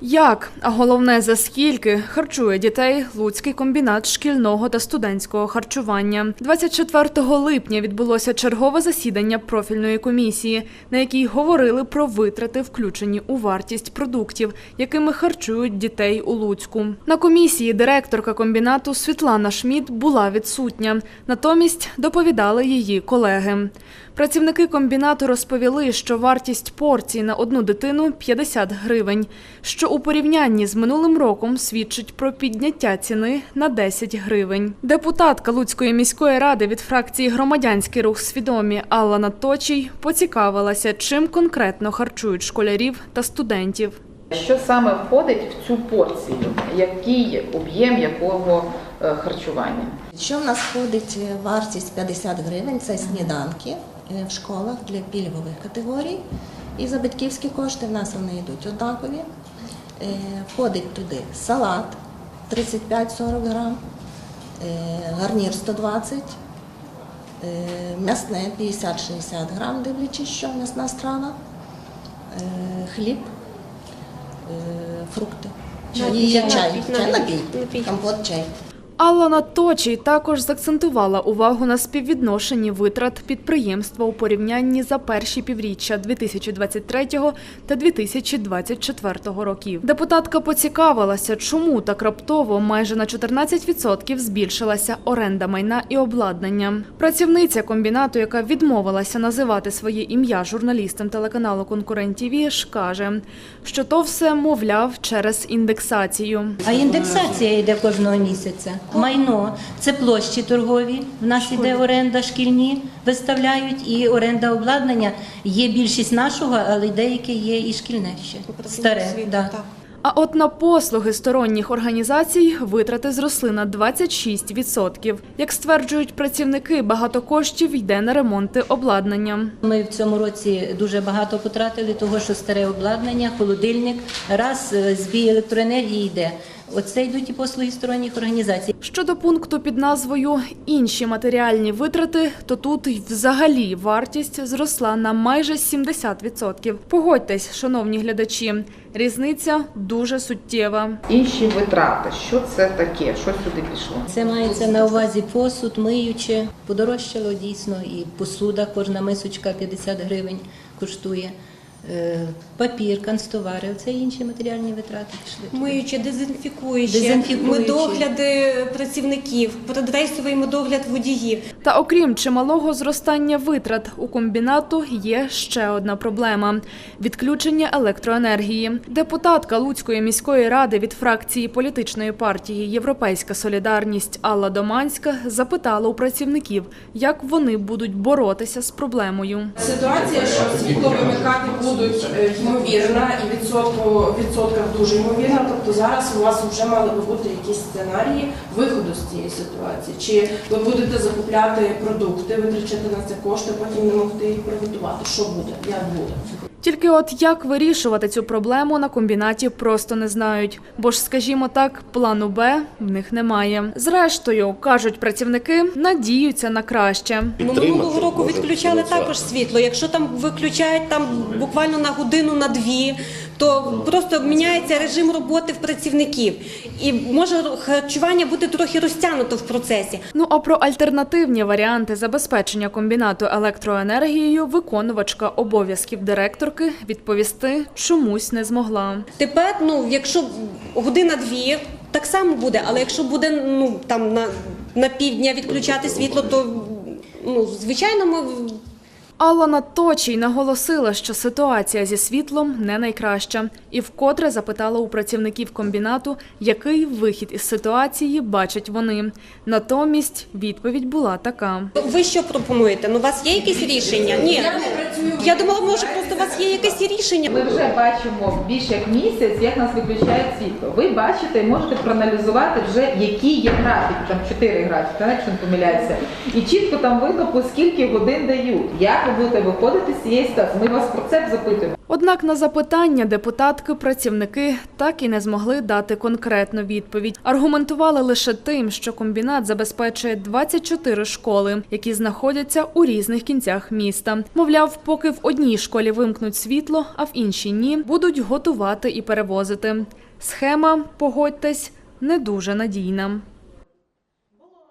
Як, а головне за скільки харчує дітей Луцький комбінат шкільного та студентського харчування. 24 липня відбулося чергове засідання профільної комісії, на якій говорили про витрати, включені у вартість продуктів, якими харчують дітей у Луцьку. На комісії директорка комбінату Світлана Шмідт була відсутня, натомість доповідали її колеги. Працівники комбінату розповіли, що вартість порції на одну дитину 50 гривень, що у порівнянні з минулим роком свідчить про підняття ціни на 10 гривень. Депутатка Луцької міської ради від фракції Громадянський рух свідомі Алла Наточій поцікавилася, чим конкретно харчують школярів та студентів. Що саме входить в цю порцію? Який об'єм якого е, харчування? Що в нас входить е, вартість 50 гривень? Це сніданки е, в школах для пільгових категорій. І за батьківські кошти в нас вони йдуть однакові. Е, Входить туди салат 35-40 грам, е, гарнір 120, е, м'ясне 50-60 грам, дивлячись, що м'ясна страва, е, хліб, е, фрукти. Чай, Напій, чай, напій, чай, напій, напій. компот, чай. Алла Наточій також заакцентувала увагу на співвідношенні витрат підприємства у порівнянні за перші півріччя 2023 та 2024 років. Депутатка поцікавилася, чому так раптово майже на 14% збільшилася оренда майна і обладнання. Працівниця комбінату, яка відмовилася називати своє ім'я журналістам телеканалу Конкурент ж каже, що то все мовляв через індексацію. А індексація йде кожного місяця. Майно це площі торгові. В нас іде оренда шкільні, виставляють, і оренда обладнання. Є більшість нашого, але деяке є і шкільне ще старе. Да. А от на послуги сторонніх організацій витрати зросли на 26%. Як стверджують працівники, багато коштів йде на ремонти обладнання. Ми в цьому році дуже багато потратили, того що старе обладнання, холодильник, раз е, збій електроенергії йде. Оце йдуть і послуги сторонніх організацій. Щодо пункту під назвою Інші матеріальні витрати, то тут взагалі вартість зросла на майже 70%. Погодьтесь, шановні глядачі, різниця дуже суттєва. Інші витрати. Що це таке? Що сюди пішло? Це мається на увазі посуд, миюче. Подорожчало дійсно і посуда, кожна мисочка 50 гривень коштує. Е, Папір, канцтовари, це інші матеріальні витрати пішли. Миючі, дезінфікуючі, Дезінфікуючі. медогляди працівників, подрейсовий медогляд водіїв. Та окрім чималого зростання витрат у комбінату є ще одна проблема відключення електроенергії. Депутатка Луцької міської ради від фракції політичної партії Європейська Солідарність Алла Доманська запитала у працівників, як вони будуть боротися з проблемою. Ситуація, що світло вимикати будуть е, ймовірна і відсотку відсотках дуже ймовірна. Тобто зараз у вас вже мали би бути якісь сценарії виходу з цієї ситуації. Чи ви будете закупляти продукти, витрачати на це кошти, потім не могти їх приготувати? Що буде? Як буде? Тільки от як вирішувати цю проблему на комбінаті просто не знають, бо ж, скажімо так, плану Б в них немає. Зрештою, кажуть працівники, надіються на краще. Минулого року відключали також світло. Якщо там виключають там буквально на годину, на дві, то просто міняється режим роботи в працівників. І може харчування бути трохи розтягнуто в процесі. Ну а про альтернативні варіанти забезпечення комбінату електроенергією виконувачка обов'язків директорки відповісти чомусь не змогла. Тепер, ну, якщо година-дві, так само буде, але якщо буде ну, там на, на півдня відключати світло, то ну, звичайно ми Алла Наточій наголосила, що ситуація зі світлом не найкраща, і вкотре запитала у працівників комбінату, який вихід із ситуації бачать вони. Натомість відповідь була така. Ви що пропонуєте? Ну, у вас є якісь рішення? Ні. Я думала, може, просто у вас є якесь рішення. Ми вже бачимо більше як місяць, як нас виключають світло. Ви бачите і можете проаналізувати вже, які є графіки, там чотири графіки, якщо не помиляюся. І чітко там видно, по скільки годин дають, як ви будете виходити з цієї ситуації? Ми вас про це запитуємо. Однак на запитання депутатки працівники так і не змогли дати конкретну відповідь. Аргументували лише тим, що комбінат забезпечує 24 школи, які знаходяться у різних кінцях міста. Мовляв, поки в одній школі вимкнуть світло, а в іншій ні, будуть готувати і перевозити. Схема, погодьтесь, не дуже надійна.